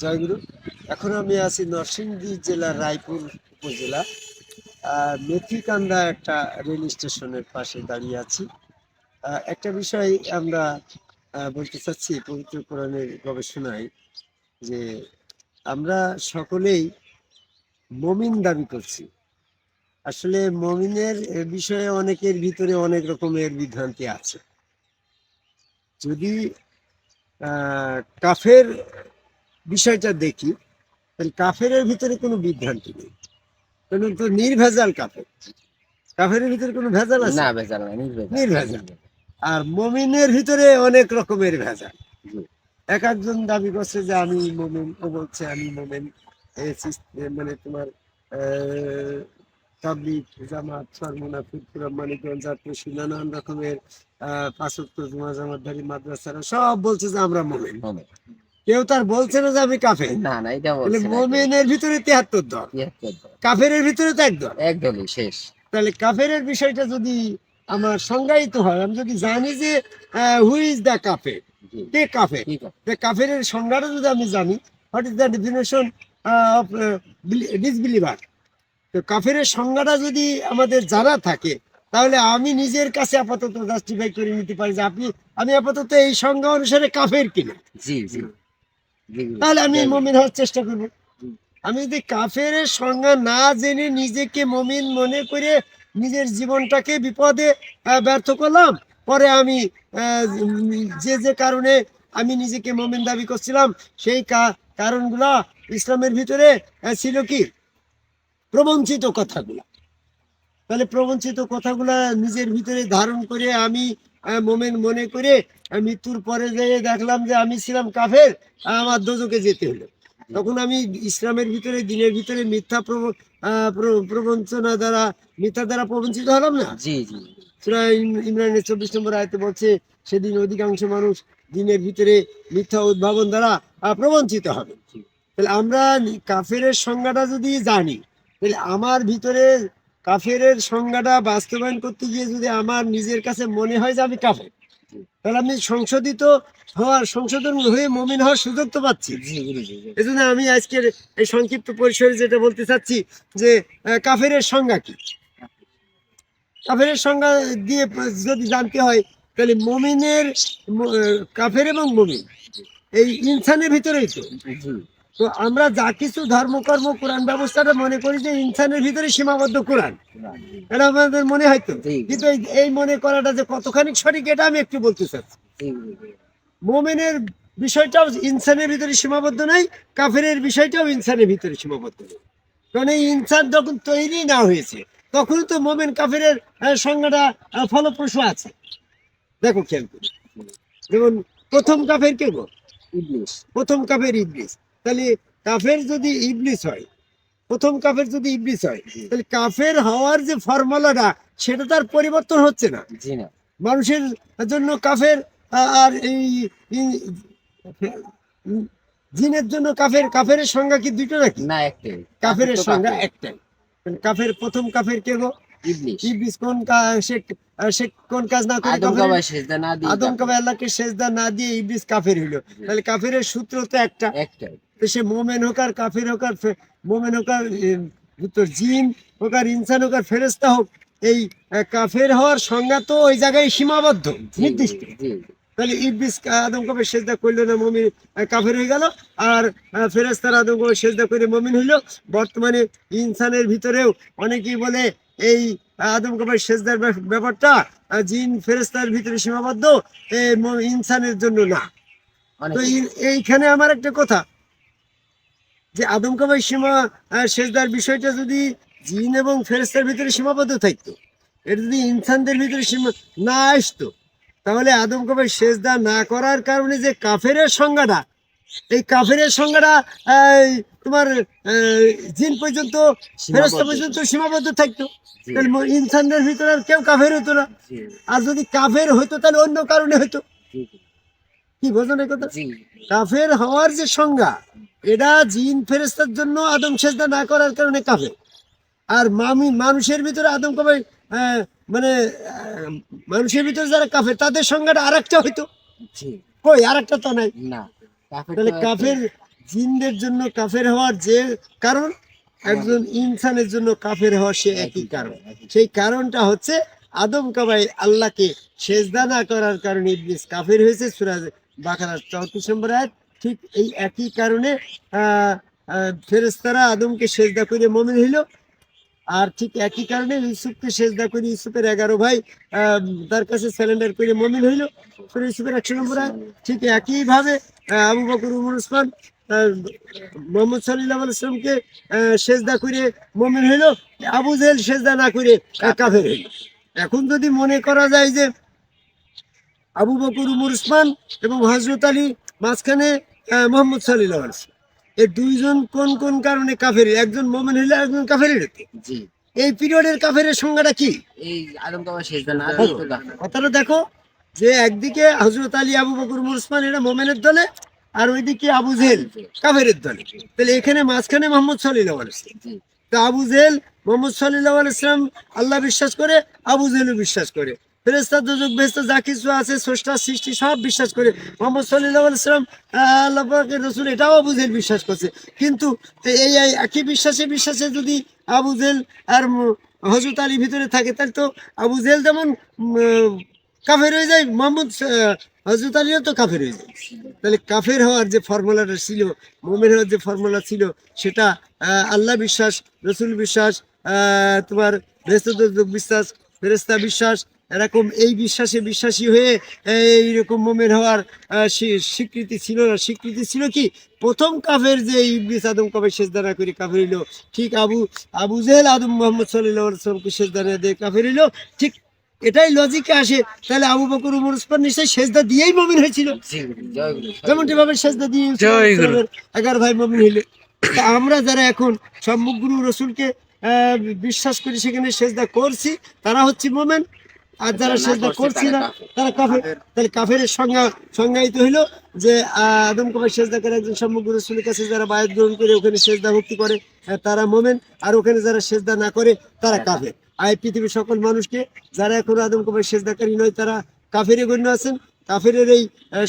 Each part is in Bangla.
জয়গুরু। এখন আমি আছি নরসিংদী জেলার রায়পুর উপজেলা। মেথিকান্দা একটা রেল স্টেশনের পাশে দাঁড়িয়ে আছি। একটা বিষয় আমরা বলতে চাচ্ছি পবিত্র কোরআনের গবেষণায় যে আমরা সকলেই মমিন দাবি করছি। আসলে মমিনের বিষয়ে অনেকের ভিতরে অনেক রকমের বিভ্রান্তি আছে। যদি কাফের বিষয়টা দেখি তাহলে কাফেরের ভিতরে কোনো বিভ্রান্তি নেই। কারণ তো নির্ভেজাল কাফের। কাফের ভিতরে কোনো ভেজাল আছে? না ভেজাল না নির্ভেজাল। আর মমিনের ভিতরে অনেক রকমের ভেজাল। এক একজন দাবি করছে যে আমি মমিন ও বলছে আমি মোমেন। মানে তোমার আহ, তাবলিগ জামাত সরমনা ফুরফুরা মানিকগঞ্জ আত্মসী নানান রকমের পাঁচক্ত জমা জামাতদারি মাদ্রাসারা সব বলছে যে আমরা মোমেন। কেউ তার বলছে না যে আমি কাফের। না না এটা বলছে মোমেনের ভিতরে তিয়াত্তর দল। তিয়াত্তর দল। কাফের ভিতরে তো এক দল। এক দলই শেষ। তাহলে কাফের বিষয়টা যদি আমার সংজ্ঞায়িত হয় আমি যদি জানি যে হু ইজ দ্য কাফের? কে কাফের? কাফের সংজ্ঞাটা যদি আমি জানি what is the definition of disbeliever তো কাফের সংজ্ঞাটা যদি আমাদের জানা থাকে তাহলে আমি নিজের কাছে আপাতত জাস্টিফাই করে নিতে পারি যে আপনি আমি আপাতত এই সংজ্ঞা অনুসারে কাফের কিনা। জি, জি। তাহলে আমি। মমিন হওয়ার চেষ্টা করব। আমি যদি কাফের সংজ্ঞা না জেনে নিজেকে মমিন মনে করে নিজের জীবনটাকে বিপদে ব্যর্থ করলাম পরে আমি যে যে কারণে আমি নিজেকে মমিন দাবি করছিলাম সেই কারণগুলা ইসলামের ভিতরে ছিল কি? প্রবঞ্চিত কথাগুলা। তাহলে প্রবঞ্চিত কথাগুলা নিজের ভিতরে ধারণ করে আমি মোমেন মনে করে মৃত্যুর পরে যেয়ে দেখলাম যে আমি ছিলাম কাফের আমার দোজকে যেতে হলো। তখন আমি ইসলামের ভিতরে দিনের ভিতরে মিথ্যা প্রব- প্রবঞ্চনা দ্বারা মিথ্যা দ্বারা প্রবঞ্চিত হলাম না? জি জি। ইমরানের চব্বিশ নম্বর আয়তে বলছে সেদিন অধিকাংশ মানুষ দিনের ভিতরে মিথ্যা উদ্ভাবন দ্বারা প্রবঞ্চিত হবে। তাহলে আমরা কাফের সংজ্ঞাটা যদি জানি তাহলে আমার ভিতরে কাফের সংজ্ঞাটা বাস্তবায়ন করতে গিয়ে যদি আমার নিজের কাছে মনে হয় যে আমি কাফের তাহলে আমি সংশোধিত হওয়ার সংশোধন হয়ে মমিন হওয়ার সুযোগ তো পাচ্ছি। এই জন্য আমি আজকের এই সংক্ষিপ্ত পরিসরে যেটা বলতে চাচ্ছি যে আহ, কাফের সংজ্ঞা কি? কাফের সংজ্ঞা দিয়ে যদি জানতে হয় তাহলে মমিনের কাফের এবং মমিন এই ইনসানের ভিতরেই তো। তো আমরা যা কিছু ধর্মকর্ম কোরআন ব্যবস্থাটা মনে করি যে ইনসানের ভিতরে সীমাবদ্ধ কোরআন। এটা আমাদের মনে হয় তো? কিন্তু এই- মনে করাটা যে কতখানি সঠিক এটা আমি একটু বলতে চাচ্ছি মোমেনের বিষয়টাও ইনসানের ভিতরে সীমাবদ্ধ নাই কাফেরের বিষয়টাও ইনসানের ভিতরে সীমাবদ্ধ নেই কারণ এই ইনসান যখন তৈরি না হয়েছে তখন তো মোমেন কাফের সংজ্ঞাটা ফলপ্রসূ আছে। দেখো খেয়াল করি। যেমন প্রথম কাফের কে গো? প্রথম কাফের ইবলিস। তাহলে কাফের যদি ইবলিস হয় প্রথম কাফের যদি ইবলিস হয় তাহলে কাফের হওয়ার যে ফর্মুলাটা সেটা তার পরিবর্তন হচ্ছে না। জি না। মানুষের জন্য কাফের আর এই জিনের জন্য কাফের কাফের সংজ্ঞা কি দুটো নাকি? না একটাই। কাফের সংজ্ঞা একটাই। কাফের প্রথম কাফের কে গো? ইবলিস। কোন সে সে কোন কাজ না করে আদম কাফের? সেজদা না দিয়ে আদম। আল্লাহকে সেজদা না দিয়ে ইবলিস কাফের হইল। তাহলে কাফের সূত্র তো একটা। একটাই। সে মোমেন হোক আর কাফের হোক আর মোমেন হোক আর তোর জিন হোক আর ইনসান হোক আর ফেরেস্তা হোক এই কাফের হওয়ার সংজ্ঞা তো ওই জায়গায় সীমাবদ্ধ নির্দিষ্ট। তাহলে ইবলিস আদম কবে সেজদা করল না মমিন কাফের হয়ে গেল আর ফেরেস্তার আদম কবে সেজদা করে মমিন হইল। বর্তমানে ইনসানের ভিতরেও অনেকেই বলে এই আদম কবে সেজদার ব্যাপ- ব্যাপারটা জিন ফেরেস্তার ভিতরে সীমাবদ্ধ ইনসানের জন্য না। তো এই- এইখানে আমার একটা কথা যে আদম কাবাই সীমা সেজদার বিষয়টা যদি জিন এবং ফেরেস্তার ভিতরে সীমাবদ্ধ থাকতো এটা যদি ইনসানদের ভিতরে সীমা না আসতো তাহলে আদম কাবাই সেজদা না করার কারণে যে কাফেরের সংজ্ঞাটা এই কাফেরের সংজ্ঞাটা তোমার জিন পর্যন্ত ফেরেস্তা পর্যন্ত সীমাবদ্ধ থাকতো। তাহলে ইনসানদের ভিতরে আর কেউ কাফের হতো না। আর যদি কাফের হতো তাহলে অন্য কারণে হতো। কি বোঝো না কথা? কাফের হওয়ার যে সংজ্ঞা এটা জিন ফেরেস্তার জন্য আদম সেজদা না করার কারণে কাফের। আর মামি মানুষের ভিতরে আদম কবে মানে মানুষের ভিতরে যারা কাফের তাদের সংজ্ঞাটা আরেকটা হইতো? জি। কই আরেকটা তো নাই। না কাফের তাহলে কাফের জিনদের জন্য কাফের হওয়ার যে কারণ একজন ইনসানের জন্য কাফের হওয়ার সে একই কারণ। সেই কারণটা হচ্ছে আদম কাবাই আল্লাহকে সেজদা না করার কারণে ইবলিস কাফের হয়েছে। সুরাজ বাকারার চৌত্রিশ নম্বর আয়াত। ঠিক এই একই কারণে আহ, আদমকে সেজদা করে মমিন হইল। আর ঠিক একই কারণে ইউসুফকে সেজদা করে ইউসুফের এগারো ভাই তার কাছে স্যালেন্ডার করে মমিন হইল। ইউসুফের একশো নম্বর ঠিক একইভাবে আবু বকর উমর উসমান মোহাম্মদ সাল্লাহ আলাইসলামকে সেজদা করে মমিন হইল। আবু জেল সেজদা না করে কাফের হইল। এখন যদি মনে করা যায় যে আবু বকর উমর উসমান এবং হজরত আলী মাঝখানে মোহাম্মদ সাল্লাহ এই দুইজন কোন কোন কারণে কাফের? একজন মোমেন হইলে একজন কাফের জি। এই পিরিয়ডের কাফের সংজ্ঞাটা কি? এই কাফের। কথাটা দেখো যে একদিকে হজরত আলী আবু বকর উমর উসমান এরা মোমেনের দলে আর ওইদিকে আবু জেল কাফেরের দলে। তাহলে এখানে মাঝখানে মোহাম্মদ সাল্লাহ আলাইসলাম তো আবু জেল মোহাম্মদ সাল্লাহ আলাইসলাম আল্লাহ বিশ্বাস করে আবু জেলও বিশ্বাস করে। ফেরেস্তা দুজক বেস্তা যা কিছু আছে স্রষ্টার সৃষ্টি, সব বিশ্বাস করে মোহাম্মদ সাল্লাহ আলাইসলাম আল্লাহ পাকের রসুল, এটাও আবু জেল বিশ্বাস করছে। কিন্তু এই একই বিশ্বাসে বিশ্বাসে যদি আবু আর হজরত আলী ভিতরে থাকে, তাহলে তো আবু যেমন কাফের হয়ে যায়, মোহাম্মদ হজরত আলীও তো কাফের হয়ে যায়। তাহলে কাফের হওয়ার যে ফর্মুলাটা ছিল, মোমেন হওয়ার যে ফর্মুলা ছিল, সেটা আল্লাহ বিশ্বাস, রসুল বিশ্বাস তোমার বিশ্বাস ফেরেস্তা বিশ্বাস এরকম এই বিশ্বাসে বিশ্বাসী হয়ে এইরকম মোমেন হওয়ার স্বীকৃতি ছিল না। স্বীকৃতি ছিল কি? প্রথম কাফের যে ইবলিস আদম কবে সেজদানা করে কাফের হইল? ঠিক আবু আবু জেহেল আদম মোহাম্মদ সাল্লাহ সাল্লামকে সেজদানা দিয়ে কাফের হইল? ঠিক এটাই লজিকে আসে। তাহলে আবু বকর উমর উসমান নিশ্চয়ই সেজদা দিয়েই মমিন হয়েছিল। গুরু, গুরু যেমনটি ভাবে সেজদা দিয়ে গুরু। এগারো ভাই মমিন হইলে। আমরা যারা এখন সম্মুখগুরু রসুলকে আহ, বিশ্বাস করি সেখানে সেজদা করছি তারা হচ্ছে মোমেন। আর যারা সেজদা করছে না তারা কাফের। তাহলে কাফের সংজ্ঞা সংজ্ঞায়িত হইল যে আদম কবার সেজদা করে একজন সম্মুখগুরু রসুলের কাছে যারা বায়াত গ্রহণ করে ওখানে সেজদা ভক্তি করে তারা মোমেন। আর ওখানে যারা সেজদা না করে তারা কাফের। আর পৃথিবীর সকল মানুষকে যারা এখন আদম কবার সেজদাকারী নয় তারা কাফেরে গণ্য আছেন। কাফের এই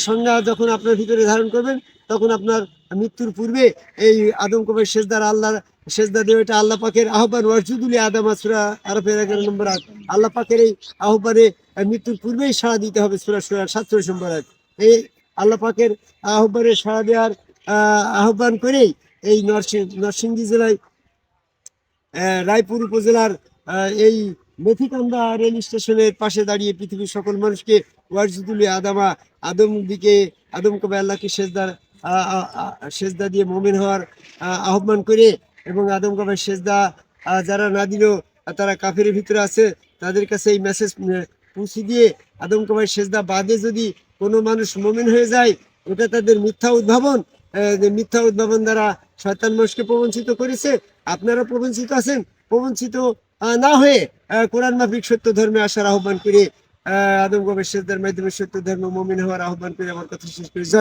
সংজ্ঞা যখন আপনার ভিতরে ধারণ করবেন তখন আপনার মৃত্যুর পূর্বে এই আদম কুমার সেজদার আল্লাহ সেজদা দেওয়া এটা আল্লাহ পাকের আহ্বান ওয়াজুদুলি আদম আসুরা আরফের এগারো নম্বর আয়াত। আল্লাহ পাকের এই আহ্বানে মৃত্যুর পূর্বেই সাড়া দিতে হবে সুরা সুরা সাতচল্লিশ নম্বর আয়াত। এই আল্লাহ পাকের আহ্বানে সাড়া দেওয়ার আহ, আহ্বান করেই এই নরসিং নরসিংদী জেলায় রায়পুর উপজেলার এই মেথিকান্দা রেল স্টেশনের পাশে দাঁড়িয়ে পৃথিবীর সকল মানুষকে ওয়ারজুদুলি আদামা আদম দিকে আদম কবে আল্লাহকে সেজদার সেজদা দিয়ে মমিন হওয়ার আহ, আহ্বান করে এবং আদম কবে সেজদা যারা না দিল তারা কাফের ভিতরে আছে তাদের কাছে এই মেসেজ পৌঁছে দিয়ে আদম কবাই সেজদা বাদে যদি কোনো মানুষ মমিন হয়ে যায় ওটা তাদের মিথ্যা উদ্ভাবন মিথ্যা উদ্ভাবন দ্বারা শয়তান মানুষকে প্রবঞ্চিত করেছে। আপনারা প্রবঞ্চিত আছেন? প্রবঞ্চিত না হয়ে কোরআন মাফিক সত্য ধর্মে আসার আহ্বান করে আহ, আদম গবের সেজদার মাধ্যমে সত্য ধর্ম মমিন হওয়ার আহ্বান করে আমার কথা শেষ করি।